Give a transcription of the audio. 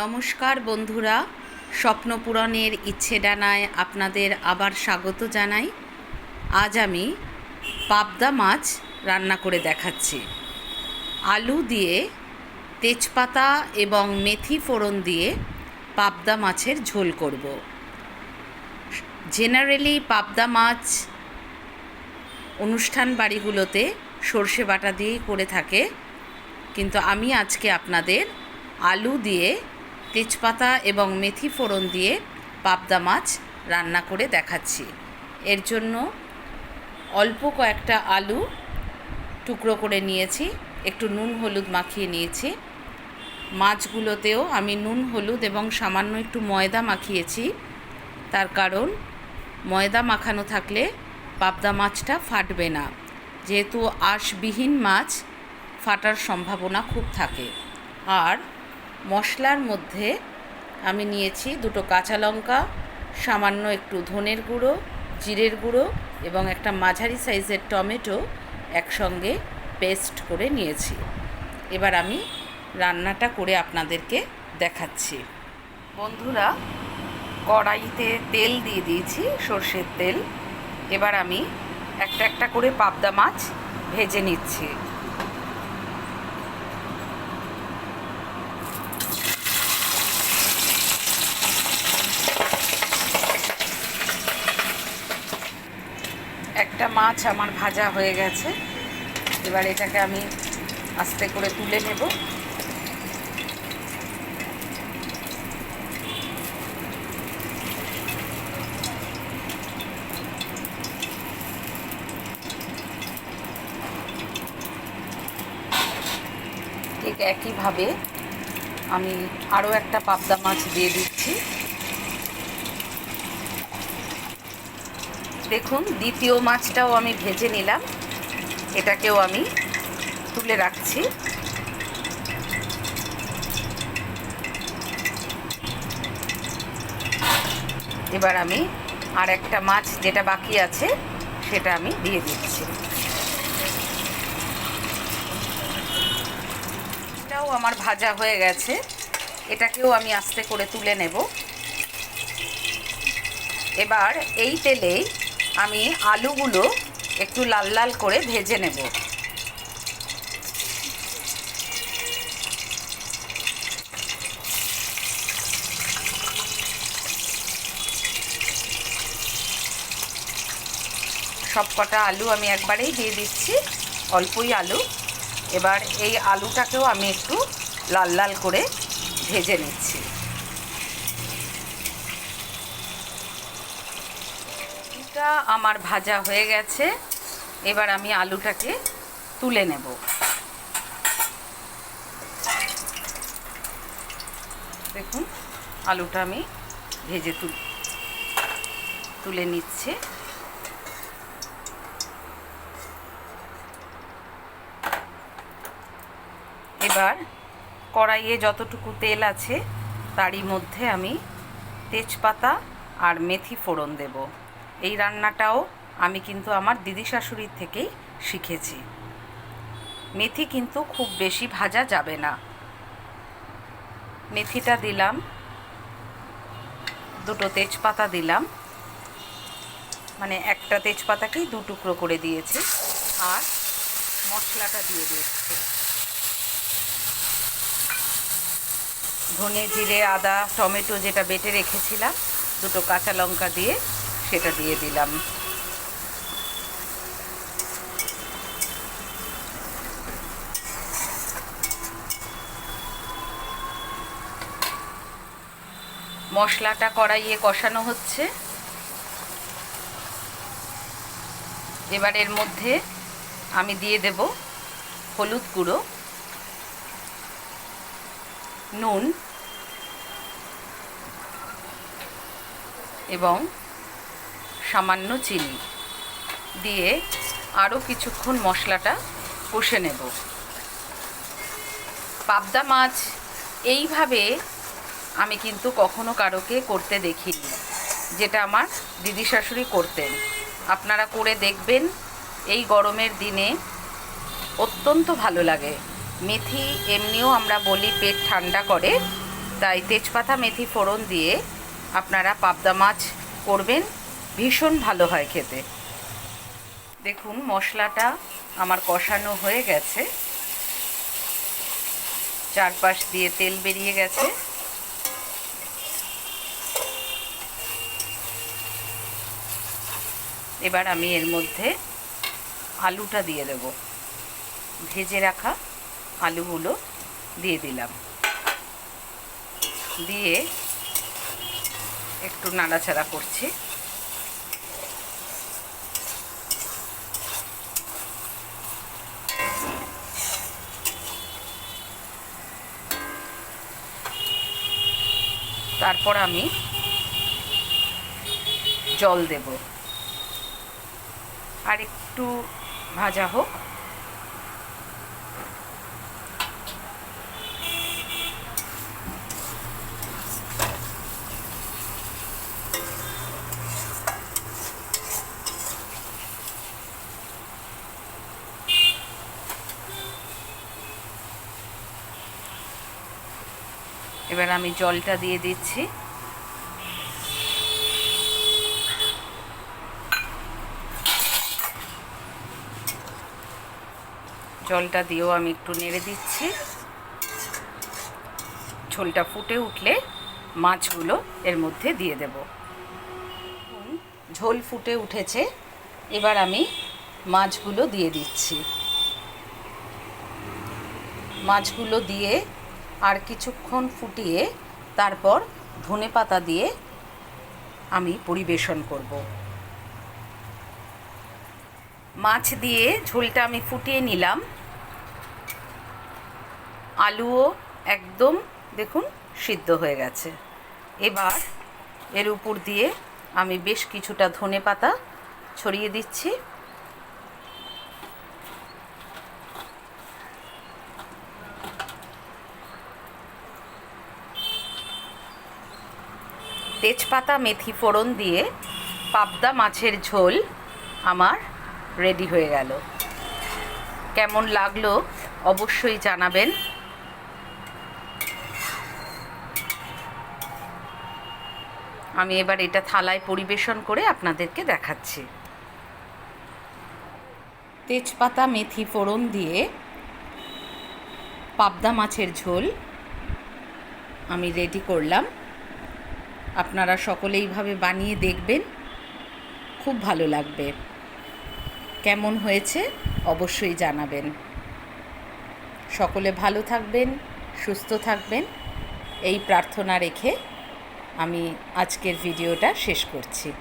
নমস্কার বন্ধুরা, স্বপ্নপূরণের ইচ্ছে ডানায় আপনাদের আবার স্বাগত জানাই। আজ আমি পাবদা মাছ রান্না করে দেখাচ্ছি। আলু দিয়ে তেজপাতা এবং মেথি ফোড়ন দিয়ে পাবদা মাছের ঝোল করব। জেনারেলি পাবদা মাছ অনুষ্ঠান বাড়িগুলোতে সর্ষে বাটা দিয়েই করে থাকে, কিন্তু আমি আজকে আপনাদের আলু দিয়ে তেজপাতা এবং মেথি ফোড়ন দিয়ে পাবদা মাছ রান্না করে দেখাচ্ছি। এর জন্য অল্প কয়েকটা আলু টুকরো করে নিয়েছি, একটু নুন হলুদ মাখিয়ে নিয়েছি। মাছগুলোতেও আমি নুন, হলুদ এবং সামান্য একটু ময়দা মাখিয়েছি। তার কারণ ময়দা মাখানো থাকলে পাবদা মাছটা ফাটবে না। যেহেতু আঁশবিহীন মাছ, ফাটার সম্ভাবনা খুব থাকে। আর মশলার মধ্যে আমি নিয়েছি দুটো কাঁচা লঙ্কা, সামান্য একটু ধনের গুঁড়ো, জিরের গুঁড়ো এবং একটা মাঝারি সাইজের টমেটো একসঙ্গে পেস্ট করে নিয়েছি। এবার আমি রান্নাটা করে আপনাদেরকে দেখাচ্ছি। বন্ধুরা, কড়াইতে তেল দিয়ে দিয়েছি, সর্ষের তেল। এবার আমি একটা একটা করে পাবদা মাছ ভেজে নিচ্ছি একটা মাছ আমার ভাজা হয়ে গেছে। এবার এটাকে আমি আস্তে করে তুলে নেব। ঠিক একইভাবে আমি আরও একটা পাবদা মাছ দিয়ে দিচ্ছি। দেখুন, দ্বিতীয় মাছটাও আমি ভেজে নিলাম। এটাকেও আমি তুলে রাখছি। এবার আমি আর একটা মাছ যেটা বাকি আছে, সেটা আমি দিয়ে দিচ্ছি। এটাও আমার ভাজা হয়ে গেছে। এটাকেও আমি আস্তে করে তুলে নেব। এবার এই তেলেই আমি আলুগুলো একটু লাল লাল করে ভেজে নেব। সব কটা আলু আমি একবারেই দিয়ে দিচ্ছি, অল্পই আলু। এবার এই আলুটাকেও আমি একটু লাল লাল করে ভেজে নিচ্ছি। আলুটা আমার ভাজা হয়ে গেছে। এবার আমি আলুটাকে তুলে নেব। দেখুন, আলুটা আমি ভেজে তুল, তুলে নিচ্ছে। এবার কড়াইয়ে যতটুকু তেল আছে, তারই মধ্যে আমি তেজপাতা আর মেথি ফোড়ন দেব। এই রান্নাটাও আমি কিন্তু আমার দিদি শাশুড়ির থেকেই শিখেছি। মেথি কিন্তু খুব বেশি ভাজা যাবে না। মেথিটা দিলাম। দুটো তেজপাতা দিলাম। মানে একটা তেজপাতাকেই দু টুকরো করে দিয়েছি। আর মশলাটা দিয়ে দিয়েছি। ধনে জিরে, আদা, টমেটো যেটা বেটে রেখেছিলাম, দুটো কাঁচা লঙ্কা দিয়ে সেটা দিয়ে দিলাম। মশলাটা কড়াইয়ে কষানো হচ্ছে। এবার এর মধ্যে আমি দিয়ে দেব হলুদ গুঁড়ো, নুন এবং সামান্য চিনি দিয়ে আরও কিছুক্ষণ মশলাটা কষে নেব। পাবদা মাছ এইভাবে আমি কিন্তু কখনো কারোকে করতে দেখিনি, যেটা আমার দিদি শাশুড়ি করতেন। আপনারা করে দেখবেন, এই গরমের দিনে অত্যন্ত ভালো লাগে। মেথি এমনিও আমরা বলি পেট ঠান্ডা করে, তাই তেজপাতা, মেথি ফোড়ন দিয়ে আপনারা পাবদা মাছ করবেন। ভীষণ ভালো হয় খেতে। দেখুন, মশলাটা আমার কষানো হয়ে গেছে। চারপাশ দিয়ে তেল বেরিয়ে গেছে। এবার আমি এর মধ্যে আলুটা দিয়ে দেব। ভেজে রাখা আলুগুলো দিয়ে দিলাম। দিয়ে একটু নাড়াচাড়া করছি। তারপর আমি জল দেব। আর একটু ভাজা হোক। এবার আমি জলটা দিয়ে দিচ্ছি। জলটা দিয়েও আমি একটু নেড়ে দিচ্ছি। ঝোলটা ফুটে উঠলে মাছগুলো এর মধ্যে দিয়ে দেব। ঝোল ফুটে উঠেছে, এবার আমি মাছগুলো দিয়ে দিচ্ছি। মাছগুলো দিয়ে আর কিছুক্ষণ ফুটিয়ে তারপর ধনে পাতা দিয়ে আমি পরিবেশন করব। মাছ দিয়ে ঝোলটা আমি ফুটিয়ে নিলাম। আলুও একদম দেখুন সিদ্ধ হয়ে গেছে। এবার এর উপর দিয়ে আমি বেশ কিছুটা ধনে পাতা ছড়িয়ে দিচ্ছি। তেজপাতা, মেথি ফোড়ন দিয়ে পাবদা মাছের ঝোল আমার রেডি হয়ে গেল। কেমন লাগল অবশ্যই জানাবেন। আমি এবার এটা থালায় পরিবেশন করে আপনাদেরকে দেখাচ্ছি। তেজপাতা, মেথি ফোড়ন দিয়ে পাবদা মাছের ঝোল আমি রেডি করলাম। আপনারা সকলে এইভাবে বানিয়ে দেখবেন। খুব ভালো লাগবে। কেমন হয়েছে অবশ্যই জানাবেন। সকলে ভালো থাকবেন, সুস্থ থাকবেন। এই প্রার্থনা রেখে আমি আজকের ভিডিওটা শেষ করছি।